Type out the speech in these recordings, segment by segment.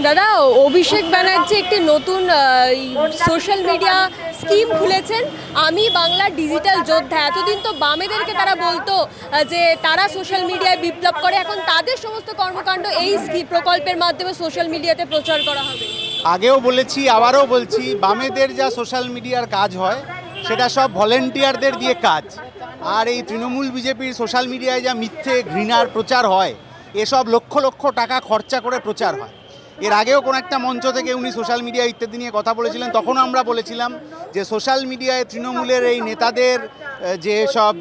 দাদা, অভিষেক ব্যানার্জি একটি নতুন সোশ্যাল মিডিয়া স্কিম খুলেছেন। আমি বাংলা ডিজিটাল যোদ্ধা। এতদিন তো বামেদেরকে তারা বলতো যে তারা সোশ্যাল মিডিয়ায় বিপ্লব করে। এখন তাদের সমস্ত কর্মকাণ্ড এই স্কি- প্রকল্পের মাধ্যমে সোশ্যাল মিডিয়াতে প্রচার করা হবে। আগেও বলেছি, আবারও বলছি, বামেদের যা সোশ্যাল মিডিয়ার কাজ হয়, সেটা সব ভলেন্টিয়ারদের দিয়ে কাজ। আর এই তৃণমূল বিজেপির সোশ্যাল মিডিয়ায় যা মিথ্যে ঘৃণার প্রচার হয়, এসব লক্ষ লক্ষ টাকা খরচা করে প্রচার হয়। এর আগেও কোনো একটা মঞ্চ থেকে উনি সোশ্যাল মিডিয়া ইত্যাদি নিয়ে কথা বলেছিলেন, তখনও আমরা বলেছিলাম যে সোশ্যাল মিডিয়ায় তৃণমূলের এই নেতাদের যে সব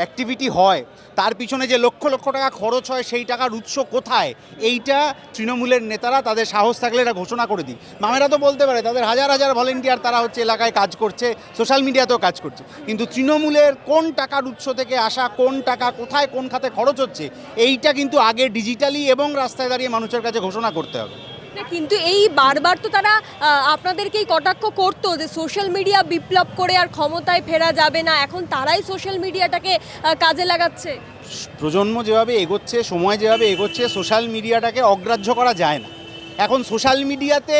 অ্যাক্টিভিটি হয়, তার পিছনে যে লক্ষ লক্ষ টাকা খরচ হয়, সেই টাকার উৎস কোথায়? এইটা তৃণমূলের নেতারা তাদের সাহস থাকলে এটা ঘোষণা করে দিই মামেরা তো বলতে পারে, তাদের হাজার হাজার ভলেন্টিয়ার তারা হচ্ছে এলাকায় কাজ করছে সোশ্যাল মিডিয়াতেও কাজ করছে। কিন্তু তৃণমূলের কোন টাকার উৎস থেকে আসা, কোন টাকা কোথায়, কোন খাতে খরচ হচ্ছে, এইটা কিন্তু আগে ডিজিটালি এবং রাস্তায় দাঁড়িয়ে মানুষের কাছে ঘোষণা করতে হবে। কিন্তু এই বারবার তো তারা আপনাদেরকেই কটাক্ষ করতো যে সোশ্যাল মিডিয়া বিপ্লব করে আর ক্ষমতায় ফেরা যাবে না। এখন তারাই সোশ্যাল মিডিয়াটাকে কাজে লাগাচ্ছে। প্রজন্ম যেভাবে এগোচ্ছে, সময় যেভাবে এগোচ্ছে সোশ্যাল মিডিয়াটাকে অগ্রাহ্য করা যায় না। এখন সোশ্যাল মিডিয়াতে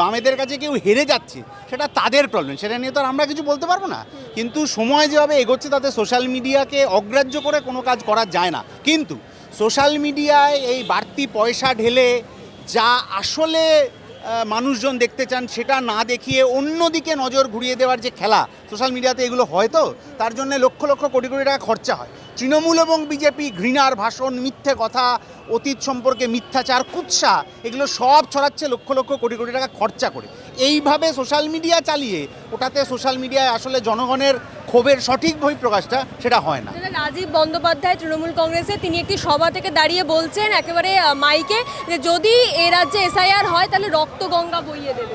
বামেদের কাছে কেউ হেরে যাচ্ছে, সেটা তাদের প্রবলেম সেটা নিয়ে তো আমরা কিছু বলতে পারব না। কিন্তু সময় যেভাবে এগোচ্ছে, তাতে সোশ্যাল মিডিয়াকে অগ্রাহ্য করে কোনো কাজ করা যায় না। কিন্তু সোশ্যাল মিডিয়ায় এই বাড়তি পয়সা ঢেলে যা আসলে মানুষজন দেখতে চান সেটা না দেখিয়ে অন্যদিকে নজর ঘুরিয়ে দেওয়ার যে খেলা সোশ্যাল মিডিয়াতে এগুলো হয় তো, তার জন্য লক্ষ লক্ষ কোটি কোটি টাকা খরচা হয়। তৃণমূল এবং বিজেপি, ঘৃণার ভাষণ, মিথ্যে কথা, অতীত সম্পর্কে মিথ্যাচার, কুৎসা, এগুলো সব ছড়াচ্ছে লক্ষ লক্ষ কোটি কোটি টাকা খরচা করে। এইভাবে সোশ্যাল মিডিয়া চালিয়ে, ওটাতে সোশ্যাল মিডিয়ায় আসলে জনগণের ক্ষোভের সঠিক বহিঃপ্রকাশটা সেটা হয় না। রাজীব বন্দ্যোপাধ্যায় তৃণমূল কংগ্রেসে তিনি একটি সভা থেকে দাঁড়িয়ে বলছেন একেবারে মাইকে যে যদি এ রাজ্যে এসআইআর হয় তাহলে রক্ত গঙ্গা বইয়ে দেবে।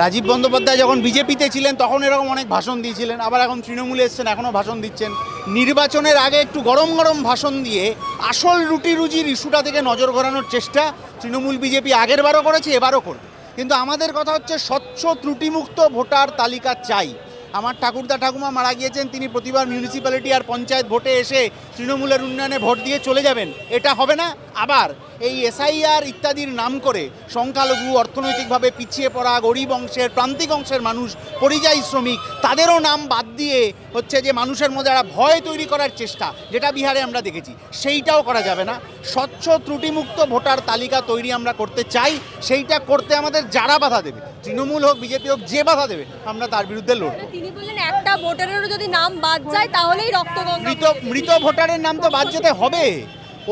রাজীব বন্দ্যোপাধ্যায় যখন বিজেপিতে ছিলেন তখন এরকম অনেক ভাষণ দিয়েছিলেন আবার এখন তৃণমূলে এসছেন এখনও ভাষণ দিচ্ছেন। নির্বাচনের আগে একটু গরম গরম ভাষণ দিয়ে আসল রুটি রুজির ইস্যুটা থেকে নজর ঘোরানোর চেষ্টা তৃণমূল বিজেপি আগের বারও করেছে এবারও করবে। কিন্তু আমাদের কথা হচ্ছে স্বচ্ছ ত্রুটিমুক্ত ভোটার তালিকা চাই। আমার ঠাকুরদা ঠাকুমা মারা গিয়েছেন, তিনি প্রতিবার মিউনিসিপ্যালিটি আর পঞ্চায়েত ভোটে এসে তৃণমূলের উন্নয়নে ভোট দিয়ে চলে যাবেন। এটা হবে না? আবার এই এসআইআর ইত্যাদির নাম করে সংখ্যালঘু অর্থনৈতিকভাবে পিছিয়ে পড়া গরিব অংশের প্রান্তিক অংশের মানুষ পরিযায়ী শ্রমিক তাদেরও নাম বাদ দিয়ে হচ্ছে যে মানুষের মধ্যে একটা ভয় তৈরি করার চেষ্টা যেটা বিহারে আমরা দেখেছি। সেইটাও করা যাবে না। স্বচ্ছ ত্রুটিমুক্ত ভোটার তালিকা তৈরি আমরা করতে চাই। সেইটা করতে আমাদের যারা বাধা দেবে তৃণমূল হোক বিজেপি হোক যে বাধা দেবে আমরা তার বিরুদ্ধে লড়ব। তিনি বললেন একটা ভোটারেরও যদি নাম বাদ যায় তাহলেই রক্তগঙ্গা মৃত মৃত ভোটারের নাম তো বাদ যেতে হবে।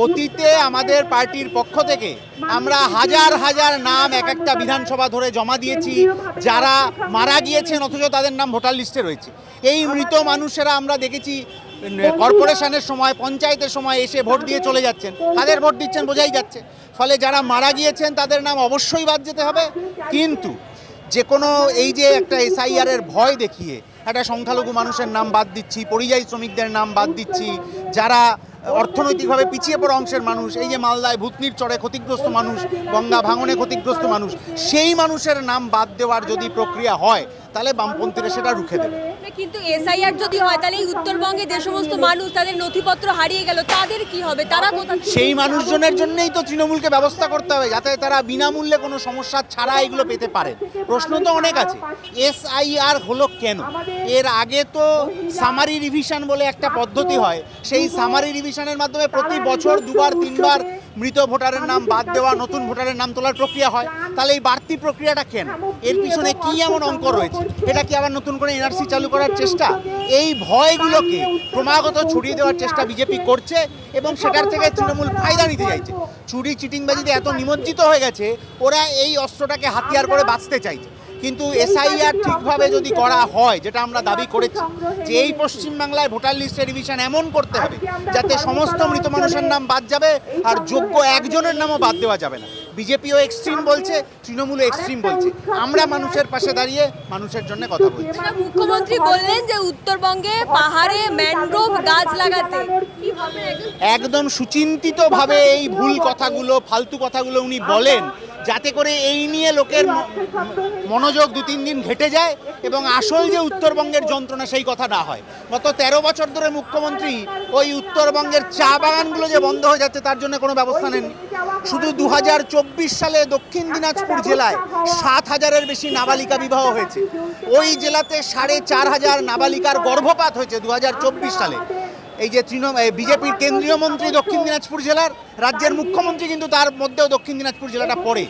অতীতে আমাদের পার্টির পক্ষ থেকে আমরা হাজার হাজার নাম এক একটা বিধানসভা ধরে জমা দিয়েছি। যারা মারা গিয়েছেন, অথচ তাদের নাম ভোটার লিস্টে রয়েছে। এই মৃত মানুষেরা আমরা দেখেছি, কর্পোরেশনের সময়, পঞ্চায়েতের সময় এসে ভোট দিয়ে চলে যাচ্ছেন। তাদের ভোট দিচ্ছেন বোঝাই যাচ্ছে। ফলে যারা মারা গিয়েছেন, তাদের নাম অবশ্যই বাদ যেতে হবে। কিন্তু যে কোনো এই যে একটা এসআইআর এর ভয় দেখিয়ে একটা সংখ্যালঘু মানুষের নাম বাদ দিচ্ছি, পরিযায়ী শ্রমিকদের নাম বাদ দিচ্ছি, যারা অর্থনৈতিকভাবে পিছিয়ে পড়া অংশের মানুষ, এই যে মালদায় ভূতনির চড়ে ক্ষতিগ্রস্ত মানুষ, গঙ্গা ভাঙনে ক্ষতিগ্রস্ত মানুষ, সেই মানুষের নাম বাদ দেওয়ার যদি প্রক্রিয়া হয় তাহলে বামপন্থীরা সেটা রুখে দেবে। কিন্তু এসআইআর যদি হয় তাহলে উত্তরবঙ্গে যে সমস্ত মানুষ তাদের নথিপত্র হারিয়ে গেল তাদের কি হবে? তারা সেই মানুষজনের জন্যই তো তৃণমূলকে ব্যবস্থা করতে হবে যাতে তারা বিনামূল্যে কোনো সমস্যা ছাড়া এগুলো পেতে পারে। প্রশ্ন তো অনেক আছে এসআইআর হলো কেন? এর আগে তো সামারি রিভিশন বলে একটা পদ্ধতি হয় সেই সামারি রিভিশনের মাধ্যমে প্রতি বছর দুবার তিনবার মৃত ভোটারের নাম বাদ দেওয়া নতুন ভোটারের নাম তোলার প্রক্রিয়া হয়। তাহলে এই বাড়তি প্রক্রিয়াটা কেন? এর পিছনে কি এমন অঙ্ক রয়েছে? এটা কি আবার নতুন করে এনআরসি চালু করার চেষ্টা? এই ভয়গুলোকে ক্রমাগত ছড়িয়ে দেওয়ার চেষ্টা বিজেপি করছে এবং সেটার থেকে তৃণমূল ফায়দা নিতে চাইছে। চুরি চিটিংবাজিতে এত নিমজ্জিত হয়ে গেছে ওরা এই অস্ত্রটাকে হাতিয়ার করে বাঁচতে চাইছে। কিন্তু এসআইআর ঠিকভাবে যদি করা হয় যেটা আমরা দাবি করেছি যে এই পশ্চিমবাংলায় ভোটার লিস্টে রিভিশন এমন করতে হবে যাতে সমস্ত মৃত মানুষের নাম বাদ যাবে আর যোগ্য একজনের নামও বাদ দেওয়া যাবে না। বিজেপিও এক্সট্রিম বলছে তৃণমূলও এক্সট্রিম বলছে। আমরা মানুষের পাশে দাঁড়িয়ে মানুষের জন্য কথা বলছি। মুখ্যমন্ত্রী বললেন যে উত্তরবঙ্গে পাহাড়ে ম্যানগ্রোভ গাছ লাগাতে। একদম সুচিন্তিতভাবে এই ভুল কথাগুলো ফালতু কথাগুলো উনি বলেন। যাতে করে এই নিয়ে লোকের মনোযোগ দু তিন দিন ঘেটে যায় এবং আসল যে উত্তরবঙ্গের যন্ত্রণা সেই কথা না হয়। গত তেরো বছর ধরে মুখ্যমন্ত্রী ওই উত্তরবঙ্গের চা বাগানগুলো যে বন্ধ হয়ে যাচ্ছে তার জন্য কোনো ব্যবস্থা নেন শুধু দু হাজার চব্বিশ সালে দক্ষিণ দিনাজপুর জেলায় সাত হাজারের বেশি নাবালিকা বিবাহ হয়েছে। ওই জেলাতে সাড়ে চার হাজার নাবালিকার গর্ভপাত হয়েছে দু হাজার চব্বিশ সালে। এই যে তৃণমূল বিজেপির কেন্দ্রীয় মন্ত্রী দক্ষিণ দিনাজপুর জেলার রাজ্যের মুখ্যমন্ত্রী কিন্তু তার মধ্যেও দক্ষিণ দিনাজপুর জেলাটা পড়ে।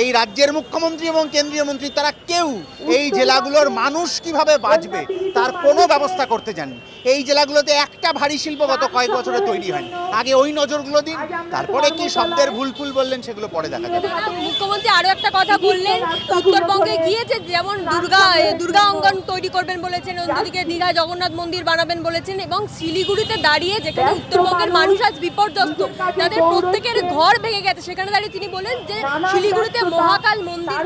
এই রাজ্যের মুখ্যমন্ত্রী এবং কেন্দ্রীয় মন্ত্রী তারা কেউ এই জেলাগুলোর মানুষ কীভাবে বাঁচবে তার কোনো ব্যবস্থা করতে জানেন এই জেলাগুলোতে একটা ভারী শিল্প গত কয়েক বছরে তৈরি হয়নি। আগে ওই নজরগুলো দিন তারপরে কি শব্দের ভুল ফুল বললেন সেগুলো পরে দেখা যাবে। মুখ্যমন্ত্রী আরও একটা কথা বললেন। উত্তরবঙ্গে গিয়েছে যেমন দুর্গা দুর্গা অঙ্গন তৈরি করবেন বলেছেন অন্যদিকে দীঘা জগন্নাথ মন্দির বানাবেন বলেছেন এবং শিলিগুড়িতে দাঁড়িয়ে যেখানে উত্তরবঙ্গের মানুষ আজ বিপর্যস্ত তাদের প্রত্যেকের ঘর ভেঙে গেছে। সেখানে দাঁড়িয়ে তিনি বলেন যে শিলিগুড়িতে মহাকাল মন্দির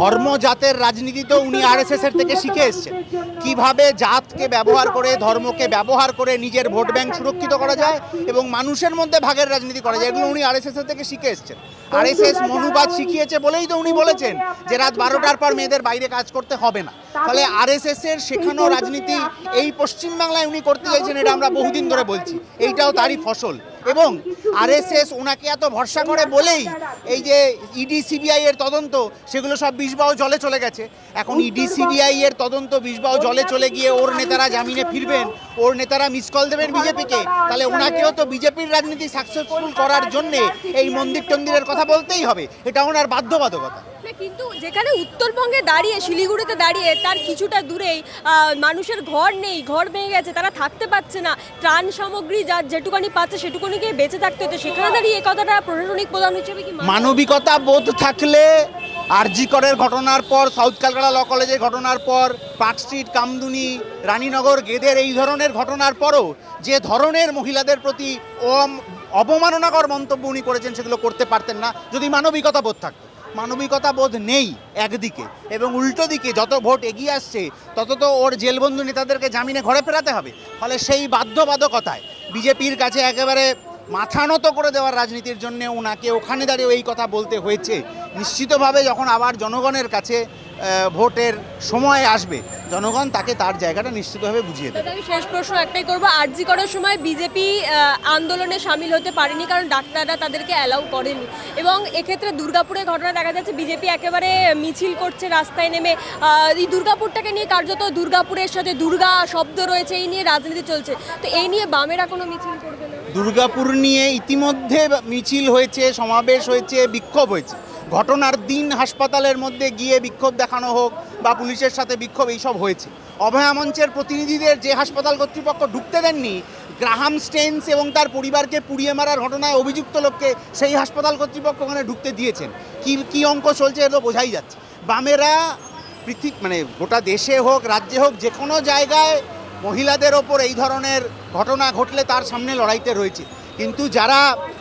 ধর্ম জাতের রাজনীতি তো উনি আরএসএস এর থেকে শিখে এসেছেন। কীভাবে জাতকে ব্যবহার করে ধর্মকে ব্যবহার করে নিজের ভোট ব্যাংক সুরক্ষিত করা যায় এবং মানুষের মধ্যে ভাগের রাজনীতি করা যায় এগুলো উনি আরএসএস এর থেকে শিখে এসেছেন। আরএসএস মনুবাদ শিখিয়েছে বলেই তো উনি বলেছেন যে রাত বারোটার পর মেয়েদের বাইরে কাজ করতে হবে না। ফলে আরএসএস এর শেখানো রাজনীতি এই পশ্চিমবাংলায় উনি করতে চাইছেন এটা আমরা বহুদিন ধরে বলছি। এইটাও তারই ফসল। এবং আরএসএস ওনাকে এত ভরসা করে বলেই এই যে ইডি সিবিআই এর তদন্ত সেগুলো সব বিষবাও জলে চলে গেছে। এখন ইডি সিবিআই এর তদন্ত বিষবাও জলে চলে গিয়ে ওর নেতারা জামিনে ফিরবেন ওর নেতারা মিস কল দেবেন বিজেপিকে তাহলে ওনাকেও তো বিজেপির রাজনীতি সাকসেসফুল করার জন্যে এই মন্দির টন্দিরের কথা বলতেই হবে। এটা ওনার বাধ্যবাধকতা। কিন্তু যেখানে উত্তরবঙ্গে দাঁড়িয়ে শিলিগুড়িতে দাঁড়িয়ে তার কিছুটা দূরেই আহ, মানুষের ঘর নেই ঘর ভেঙে গেছে তারা থাকতে পারছে না। ত্রাণ সামগ্রী যা যেটুকানি পাচ্ছে সেটুকুনি গিয়ে বেঁচে থাকতে হতো, সেখানে দাঁড়িয়ে কথাটা প্রশাসনিক প্রধান হিসেবে কি মানবিকতা বোধ থাকলে আরজি করের ঘটনার পর, সাউথ ক্যালকাটা ল কলেজের ঘটনার পর, পার্ক স্ট্রিট, কামদুনি, রানীনগর, গেদের, এই ধরনের ঘটনার পরও যে ধরনের মহিলাদের প্রতি অবমাননাকর মন্তব্য উনি করেছেন, সেগুলো করতে পারতেন না। যদি মানবিকতা বোধ থাকতো। মানবিকতা বোধ নেই একদিকে, এবং উল্টো দিকে যত ভোট এগিয়ে আসছে, তত তো ওর জেলবন্ধু নেতাদেরকে জামিনে ঘরে ফেরাতে হবে। ফলে সেই বাধ্যবাধকতায় বিজেপির কাছে একেবারে মাথা নত করে দেওয়ার রাজনীতির জন্য ওনাকে ওখানে দাঁড়িয়ে এই কথা বলতে হয়েছে। নিশ্চিতভাবে যখন আবার জনগণের কাছে ভোটের সময় আসবে, জনগণ তাকে তার জায়গাটা নিশ্চিতভাবে বুঝিয়ে দেবে। আমি শেষ প্রশ্ন একটাই করব, আরজি করার সময় বিজেপি আন্দোলনে সামিল হতে পারেনি কারণ ডাক্তাররা তাদেরকে অ্যালাউ করেনি। এবং এক্ষেত্রে দুর্গাপুরে ঘটনা দেখা যাচ্ছে, বিজেপি একেবারে মিছিল করছে, রাস্তায় নেমে। এই দুর্গাপুরটাকে নিয়ে কার্যত দুর্গাপুরের সাথে দুর্গা শব্দ রয়েছে, এই নিয়ে রাজনীতি চলছে। তো এই নিয়ে বামেরা কোনো মিছিল করবে দুর্গাপুর নিয়ে ইতিমধ্যে মিছিল হয়েছে, সমাবেশ হয়েছে, বিক্ষোভ হয়েছে। ঘটনার দিন হাসপাতালের মধ্যে গিয়ে বিক্ষোভ দেখানো হোক বা পুলিশের সাথে বিক্ষোভ, এইসব হয়েছে। অভয়া মঞ্চের প্রতিনিধিদের যে হাসপাতাল কর্তৃপক্ষ ঢুকতে দেননি, গ্রাহাম স্টেন্স এবং তার পরিবারকে পুড়িয়ে মারার ঘটনায় অভিযুক্ত লোককে সেই হাসপাতাল কর্তৃপক্ষ ওখানে ঢুকতে দিয়েছেন। কি কি অঙ্ক চলছে এগুলো বোঝাই যাচ্ছে। বামেরা পৃথিবী মানে গোটা দেশে হোক, রাজ্যে হোক, যে কোনো জায়গায় মহিলাদের ওপর এই ধরনের ঘটনা ঘটলে তার সামনে লড়াইতে রয়েছে। কিন্তু যারা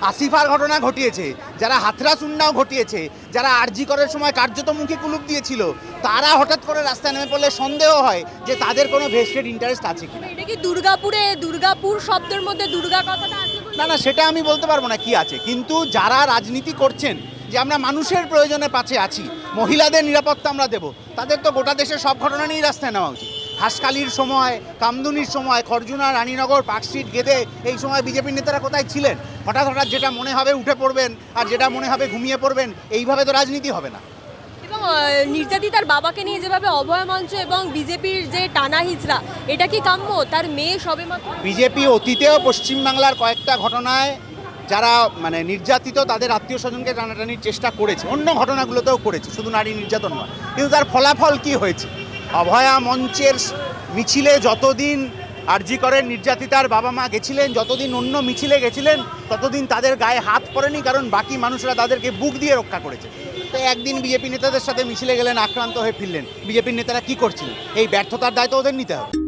আসিফার ঘটনা ঘটিয়েছে যারা হাথরাস উন্নাও ঘটিয়েছে যারা আরজি করার সময় কার্যত মুখে কুলুপ দিয়েছিল তারা হঠাৎ করে রাস্তায় নেমে পড়লে সন্দেহ হয় যে তাদের কোনো ভেস্টেড ইন্টারেস্ট আছে কিনা। এটা কি দুর্গাপুরে দুর্গাপুর শব্দের মধ্যে দুর্গা কথাটা আছে না না সেটা আমি বলতে পারব না কি আছে। কিন্তু যারা রাজনীতি করছেন যে আমরা মানুষের প্রয়োজনে পাশে আছি মহিলাদের নিরাপত্তা আমরা দেব তাদের তো গোটা দেশের সব ঘটনা নিয়েই রাস্তায় নেওয়া উচিত। হাসকালির সময় কামদুনির সময় খরজুনা রানীনগর পার্কস্ট্রিট গেদে এই সময় বিজেপির নেতারা কোথায় ছিলেন? হঠাৎ হঠাৎ যেটা মনে হবে উঠে পড়বেন আর যেটা মনে হবে ঘুমিয়ে পড়বেন এইভাবে তো রাজনীতি হবে না। এবং নির্যাতিতার বাবাকে নিয়ে যেভাবে অভয় মঞ্চ এবং বিজেপির যে টানা হিচড়া এটা কি কাম্য? তার মেয়ে সবে বিজেপি অতীতেও পশ্চিমবাংলার কয়েকটা ঘটনায় যারা মানে নির্যাতিত তাদের আত্মীয় স্বজনকে টানাটানির চেষ্টা করেছে। অন্য ঘটনাগুলোতেও করেছে শুধু নারী নির্যাতন নয়। কিন্তু তার ফলাফল কি হয়েছে? অভয়া মঞ্চের মিছিলে যতদিন আর্জি করেন নির্যাতিতার বাবা মা গেছিলেন, যতদিন অন্য মিছিলে গেছিলেন, ততদিন তাদের গায়ে হাত পড়েনি, কারণ বাকি মানুষরা তাদেরকে বুক দিয়ে রক্ষা করেছে। তো একদিন বিজেপি নেতাদের সাথে মিছিলে গেলেন, আক্রান্ত হয়ে ফিরলেন। বিজেপির নেতারা কি করছিলেন এই ব্যর্থতার দায় তো ওদের নিতে হবে।